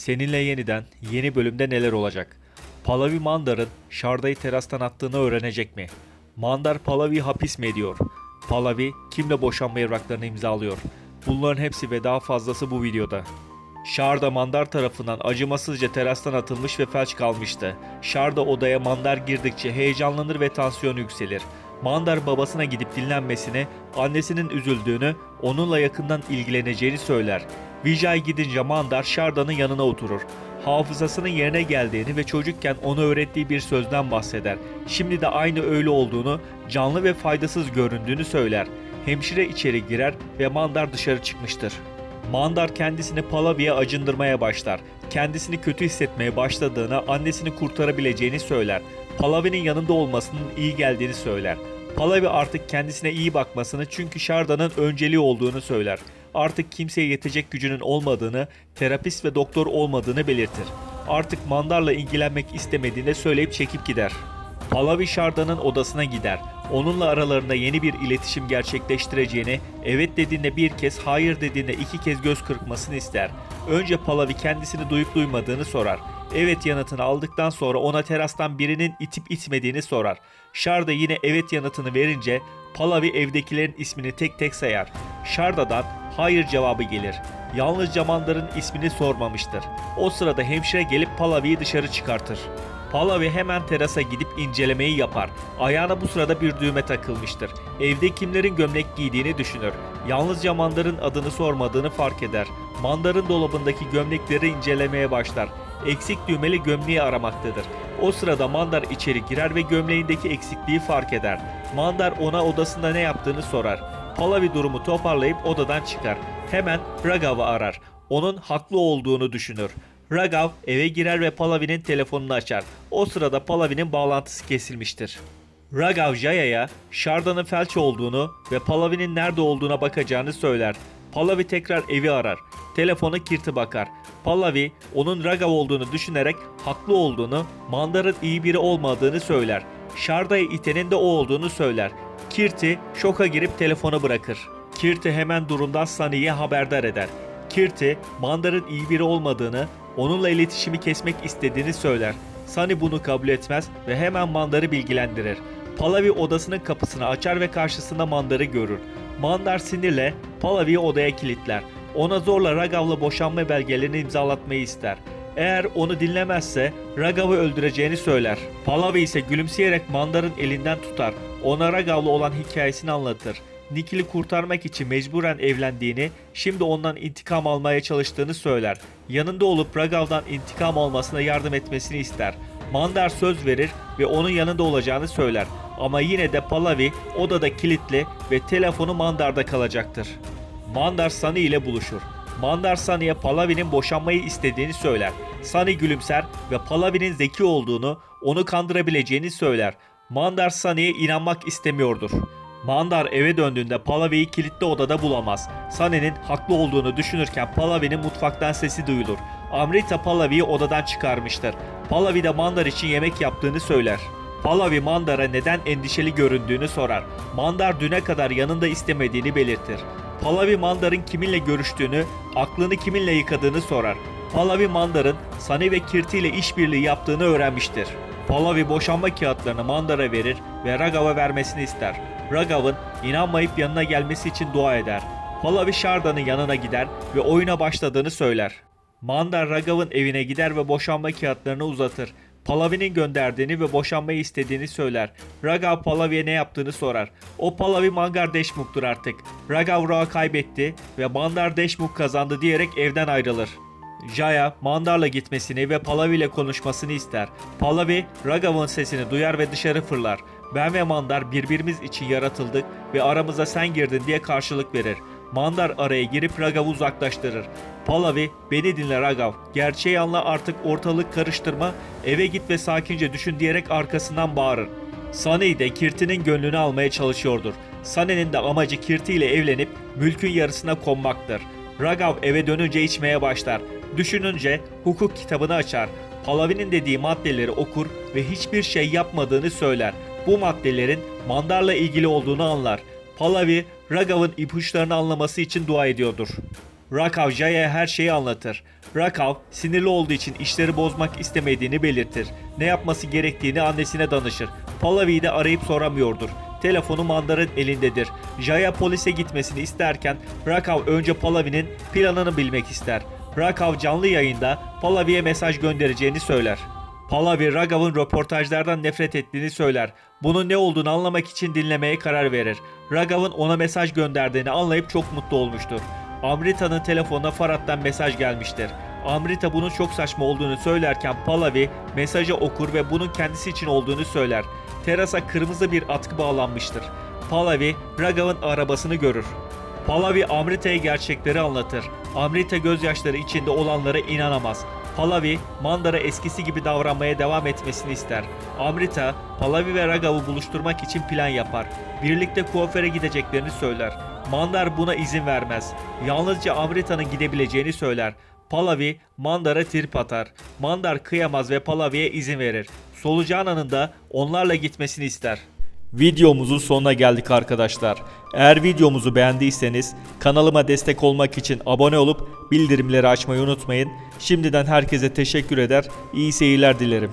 Seninle yeniden yeni bölümde neler olacak? Palavi Mandar'ın Sharda'yı terastan attığını öğrenecek mi? Mandar Palavi'yi hapis mi ediyor? Palavi kimle boşanma evraklarını imzalıyor? Bunların hepsi ve daha fazlası bu videoda. Sharda Mandar tarafından acımasızca terastan atılmış ve felç kalmıştı. Sharda odaya Mandar girdikçe heyecanlanır ve tansiyonu yükselir. Mandar babasına gidip dinlenmesini, annesinin üzüldüğünü, onunla yakından ilgileneceğini söyler. Vijay gidince Mandar Sharda'nın yanına oturur. Hafızasının yerine geldiğini ve çocukken ona öğrettiği bir sözden bahseder. Şimdi de aynı öyle olduğunu, canlı ve faydasız göründüğünü söyler. Hemşire içeri girer ve Mandar dışarı çıkmıştır. Mandar kendisini Palavi'ye acındırmaya başlar. Kendisini kötü hissetmeye başladığını, annesini kurtarabileceğini söyler. Palavi'nin yanında olmasının iyi geldiğini söyler. Palavi artık kendisine iyi bakmasını çünkü Sharda'nın önceliği olduğunu söyler. Artık kimseye yetecek gücünün olmadığını, terapist ve doktor olmadığını belirtir. Artık Mandar'la ilgilenmek istemediğini söyleyip çekip gider. Palavi Sharda'nın odasına gider. Onunla aralarında yeni bir iletişim gerçekleştireceğini, evet dediğinde bir kez, hayır dediğinde iki kez göz kırpmasını ister. Önce Palavi kendisini duyup duymadığını sorar. Evet yanıtını aldıktan sonra ona terastan birinin itip itmediğini sorar. Sharda yine evet yanıtını verince Palavi evdekilerin ismini tek tek sayar. Sharda'dan hayır cevabı gelir. Yalnızca Mandar'ın ismini sormamıştır. O sırada hemşire gelip Palavi'yi dışarı çıkartır. Palavi hemen terasa gidip incelemeyi yapar. Ayağına bu sırada bir düğme takılmıştır. Evde kimlerin gömlek giydiğini düşünür. Yalnızca Mandar'ın adını sormadığını fark eder. Mandar'ın dolabındaki gömlekleri incelemeye başlar. Eksik düğmeli gömleği aramaktadır. O sırada Mandar içeri girer ve gömleğindeki eksikliği fark eder. Mandar ona odasında ne yaptığını sorar. Palavi durumu toparlayıp odadan çıkar. Hemen Ragav'ı arar. Onun haklı olduğunu düşünür. Ragav eve girer ve Palavi'nin telefonunu açar. O sırada Palavi'nin bağlantısı kesilmiştir. Ragav Jaya'ya Sharda'nın felç olduğunu ve Palavi'nin nerede olduğuna bakacağını söyler. Palavi tekrar evi arar. Telefonu Kirt'i bakar. Palavi onun Ragav olduğunu düşünerek haklı olduğunu, Mandar'ın iyi biri olmadığını söyler. Sharda'yı itenin de o olduğunu söyler. Kirti şoka girip telefonu bırakır. Kirti hemen durumdan Sunny'ye haberdar eder. Kirti, Mandar'ın iyi biri olmadığını, onunla iletişimi kesmek istediğini söyler. Sunny bunu kabul etmez ve hemen Mandar'ı bilgilendirir. Palavi odasının kapısını açar ve karşısında Mandar'ı görür. Mandar sinirle Palavi'yi odaya kilitler. Ona zorla Ragav'la boşanma belgelerini imzalatmayı ister. Eğer onu dinlemezse Ragav'ı öldüreceğini söyler. Palavi ise gülümseyerek Mandar'ın elinden tutar. Ona Ragav'la olan hikayesini anlatır. Nikil'i kurtarmak için mecburen evlendiğini, şimdi ondan intikam almaya çalıştığını söyler. Yanında olup Ragav'dan intikam almasına yardım etmesini ister. Mandar söz verir ve onun yanında olacağını söyler. Ama yine de Palavi odada kilitli ve telefonu Mandar'da kalacaktır. Mandar Sunny ile buluşur. Mandar Sunny'e Palavi'nin boşanmayı istediğini söyler. Sunny gülümser ve Palavi'nin zeki olduğunu, onu kandırabileceğini söyler. Mandar Sunny'e inanmak istemiyordur. Mandar eve döndüğünde Palavi'yi kilitli odada bulamaz. Sunny'nin haklı olduğunu düşünürken Palavi'nin mutfaktan sesi duyulur. Amrita Palavi'yi odadan çıkarmıştır. Palavi de Mandar için yemek yaptığını söyler. Palavi Mandar'a neden endişeli göründüğünü sorar. Mandar düne kadar yanında istemediğini belirtir. Palavi Mandar'ın kiminle görüştüğünü, aklını kiminle yıkadığını sorar. Palavi Mandar'ın Sani ve Kirti ile işbirliği yaptığını öğrenmiştir. Palavi boşanma kağıtlarını Mandar'a verir ve Ragav'a vermesini ister. Ragav'ın inanmayıp yanına gelmesi için dua eder. Palavi Sharda'nın yanına gider ve oyuna başladığını söyler. Mandar Ragav'ın evine gider ve boşanma kağıtlarını uzatır. Palavi'nin gönderdiğini ve boşanmayı istediğini söyler. Ragav Palavi'ye ne yaptığını sorar. O Palavi Mangar Deşmuk'tur artık. Ragav Ra kaybetti ve Mandar Deşmuk kazandı diyerek evden ayrılır. Jaya Mandar'la gitmesini ve Palavi ile konuşmasını ister. Palavi Ragav'ın sesini duyar ve dışarı fırlar. Ben ve Mandar birbirimiz için yaratıldık ve aramıza sen girdin diye karşılık verir. Mandar araya girip Ragav'ı uzaklaştırır. Palavi beni dinle Ragav. Gerçeği anla artık ortalık karıştırma. Eve git ve sakince düşün diyerek arkasından bağırır. Sunny de Kirti'nin gönlünü almaya çalışıyordur. Sunny'nin de amacı Kirti ile evlenip mülkün yarısına konmaktır. Ragav eve dönünce içmeye başlar. Düşününce hukuk kitabını açar. Palavi'nin dediği maddeleri okur ve hiçbir şey yapmadığını söyler. Bu maddelerin Mandar'la ilgili olduğunu anlar. Palavi, Ragav'ın ipuçlarını anlaması için dua ediyordur. Rakav Jaya'ya her şeyi anlatır. Rakav sinirli olduğu için işleri bozmak istemediğini belirtir. Ne yapması gerektiğini annesine danışır. Pallavi'yi de arayıp soramıyordur. Telefonu Mandar'ın elindedir. Jaya polise gitmesini isterken Rakav önce Pallavi'nin planını bilmek ister. Rakav canlı yayında Pallavi'ye mesaj göndereceğini söyler. Pallavi Ragav'ın röportajlardan nefret ettiğini söyler. Bunun ne olduğunu anlamak için dinlemeye karar verir. Ragav'ın ona mesaj gönderdiğini anlayıp çok mutlu olmuştur. Amrita'nın telefonuna Farad'dan mesaj gelmiştir. Amrita bunun çok saçma olduğunu söylerken Pallavi mesajı okur ve bunun kendisi için olduğunu söyler. Terasa kırmızı bir atkı bağlanmıştır. Pallavi Ragav'ın arabasını görür. Pallavi Amrita'ya gerçekleri anlatır. Amrita gözyaşları içinde olanlara inanamaz. Pallavi, Mandar'a eskisi gibi davranmaya devam etmesini ister. Amrita, Pallavi ve Ragav'ı buluşturmak için plan yapar. Birlikte kuaföre gideceklerini söyler. Mandar buna izin vermez. Yalnızca Amrita'nın gidebileceğini söyler. Pallavi, Mandar'a trip atar. Mandar kıyamaz ve Pallavi'ye izin verir. Solucan anında onlarla gitmesini ister. Videomuzun sonuna geldik arkadaşlar. Eğer videomuzu beğendiyseniz kanalıma destek olmak için abone olup bildirimleri açmayı unutmayın. Şimdiden herkese teşekkür eder. İyi seyirler dilerim.